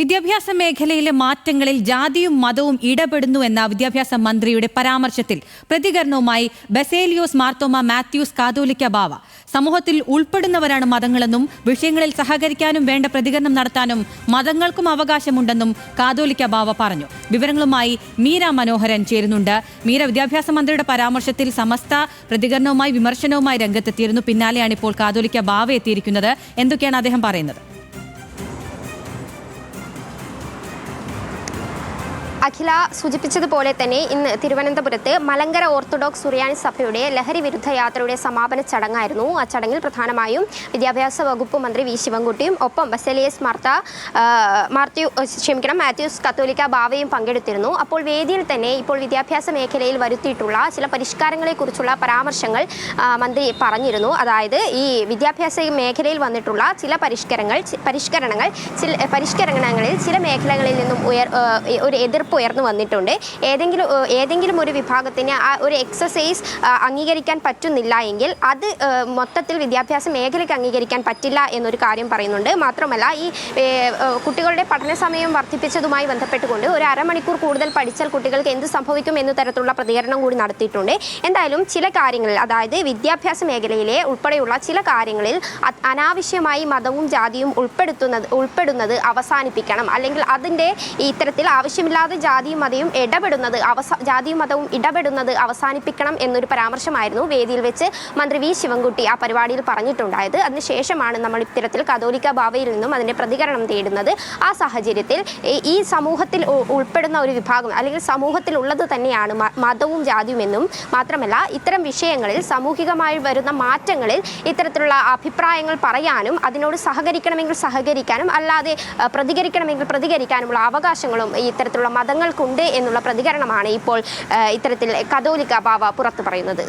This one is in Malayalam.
വിദ്യാഭ്യാസ മേഖലയിലെ മാറ്റങ്ങളിൽ ജാതിയും മതവും ഇടപെടുന്നു എന്ന വിദ്യാഭ്യാസ മന്ത്രിയുടെ പരാമർശത്തിൽ പ്രതികരണവുമായി ബസേലിയോസ് മാർത്തോമ മാത്യൂസ് കാതോലിക്ക ബാവ. സമൂഹത്തിൽ ഉൾപ്പെടുന്നവരാണ് മതങ്ങളെന്നും വിഷയങ്ങളിൽ സഹകരിക്കാനും വേണ്ട പ്രതികരണം നടത്താനും മതങ്ങൾക്കും അവകാശമുണ്ടെന്നും കാതോലിക്ക ബാവ പറഞ്ഞു. വിവരങ്ങളുമായി മീര മനോഹരൻ ചേരുന്നുണ്ട്. മീര വിദ്യാഭ്യാസ മന്ത്രിയുടെ പരാമർശത്തിൽ സമസ്ത പ്രതികരണവുമായി വിമർശനവുമായി രംഗത്തെത്തിയിരുന്നു. പിന്നാലെയാണ് ഇപ്പോൾ കാതോലിക്ക ബാവ എത്തിയിരിക്കുന്നത്. എന്തൊക്കെയാണ് അദ്ദേഹം പറയുന്നത്? അഖില സൂചിപ്പിച്ചതുപോലെ തന്നെ ഇന്ന് തിരുവനന്തപുരത്ത് മലങ്കര ഓർത്തഡോക്സ് സുറിയാനി സഭയുടെ ലഹരി വിരുദ്ധ യാത്രയുടെ സമാപന ചടങ്ങായിരുന്നു. ആ ചടങ്ങിൽ പ്രധാനമായും വിദ്യാഭ്യാസ വകുപ്പ് മന്ത്രി വി ശിവൻകുട്ടിയും ഒപ്പം ബസേലിയസ് മാർത്ത മാർത്യു ക്ഷമിക്കണം മാത്യൂസ് കത്തോലിക്ക ബാവയും പങ്കെടുത്തിരുന്നു. അപ്പോൾ വേദിയിൽ തന്നെ ഇപ്പോൾ വിദ്യാഭ്യാസ മേഖലയിൽ വരുത്തിയിട്ടുള്ള ചില പരിഷ്കാരങ്ങളെക്കുറിച്ചുള്ള പരാമർശങ്ങൾ മന്ത്രി പറഞ്ഞിരുന്നു. അതായത് ഈ വിദ്യാഭ്യാസ മേഖലയിൽ വന്നിട്ടുള്ള ചില പരിഷ്കരങ്ങൾ പരിഷ്കരണങ്ങൾ ചില പരിഷ്കരണങ്ങളിൽ ചില മേഖലകളിൽ നിന്നും ഉയർ ഒരു എതിർപ്പ് ഉയർന്നു വന്നിട്ടുണ്ട്. ഏതെങ്കിലും ഏതെങ്കിലും ഒരു വിഭാഗത്തിന് ആ ഒരു എക്സസൈസ് അംഗീകരിക്കാൻ പറ്റുന്നില്ല എങ്കിൽ അത് മൊത്തത്തിൽ വിദ്യാഭ്യാസ മേഖലയ്ക്ക് അംഗീകരിക്കാൻ പറ്റില്ല എന്നൊരു കാര്യം പറയുന്നുണ്ട്. മാത്രമല്ല ഈ കുട്ടികളുടെ പഠന സമയം വർദ്ധിപ്പിച്ചതുമായി ബന്ധപ്പെട്ടുകൊണ്ട് ഒരു അരമണിക്കൂർ കൂടുതൽ പഠിച്ചാൽ കുട്ടികൾക്ക് എന്ത് സംഭവിക്കും എന്ന തരത്തിലുള്ള പ്രതികരണം കൂടി നടത്തിയിട്ടുണ്ട്. എന്തായാലും ചില കാര്യങ്ങളിൽ അതായത് വിദ്യാഭ്യാസ മേഖലയിലെ ഉൾപ്പെടെയുള്ള ചില കാര്യങ്ങളിൽ അനാവശ്യമായി മതവും ജാതിയും ഉൾപ്പെടുത്തുന്നത് ഉൾപ്പെടുന്നത് അവസാനിപ്പിക്കണം. അല്ലെങ്കിൽ അതിന്റെ ഇത്തരത്തിൽ ആവശ്യമില്ലാതെ ജാതിയും മതവും ഇടപെടുന്നത് അവസ ജാതിയും മതവും ഇടപെടുന്നത് അവസാനിപ്പിക്കണം എന്നൊരു പരാമർശമായിരുന്നു വേദിയിൽ വെച്ച് മന്ത്രി വി ശിവൻകുട്ടി ആ പരിപാടിയിൽ പറഞ്ഞിട്ടുണ്ടായത്. അതിനുശേഷമാണ് നമ്മൾ ഇത്തരത്തിൽ കതോലിക്ക ബാവയിൽ നിന്നും അതിന്റെ പ്രതികരണം തേടുന്നത്. ആ സാഹചര്യത്തിൽ ഈ- സമൂഹത്തിൽ ഉൾപ്പെടുന്ന ഒരു വിഭാഗം അല്ലെങ്കിൽ സമൂഹത്തിൽ ഉള്ളത് തന്നെയാണ് മതവും ജാതിയും എന്നും മാത്രമല്ല ഇത്തരം വിഷയങ്ങളിൽ സാമൂഹികമായി വരുന്ന മാറ്റങ്ങളിൽ ഇത്തരത്തിലുള്ള അഭിപ്രായങ്ങൾ പറയാനും അതിനോട് സഹകരിക്കണമെങ്കിൽ സഹകരിക്കാനും അല്ലാതെ പ്രതികരിക്കണമെങ്കിൽ പ്രതികരിക്കാനുമുള്ള അവകാശങ്ങളും ഇത്തരത്തിലുള്ള ഇത്തരത്തിലുള്ള മതങ്ങൾക്കുണ്ട് എന്നുള്ള പ്രതികരണമാണ് ഇപ്പോൾ ഇത്തരത്തിൽ കതോലിക്ക ബാവ പുറത്തു പറയുന്നത്.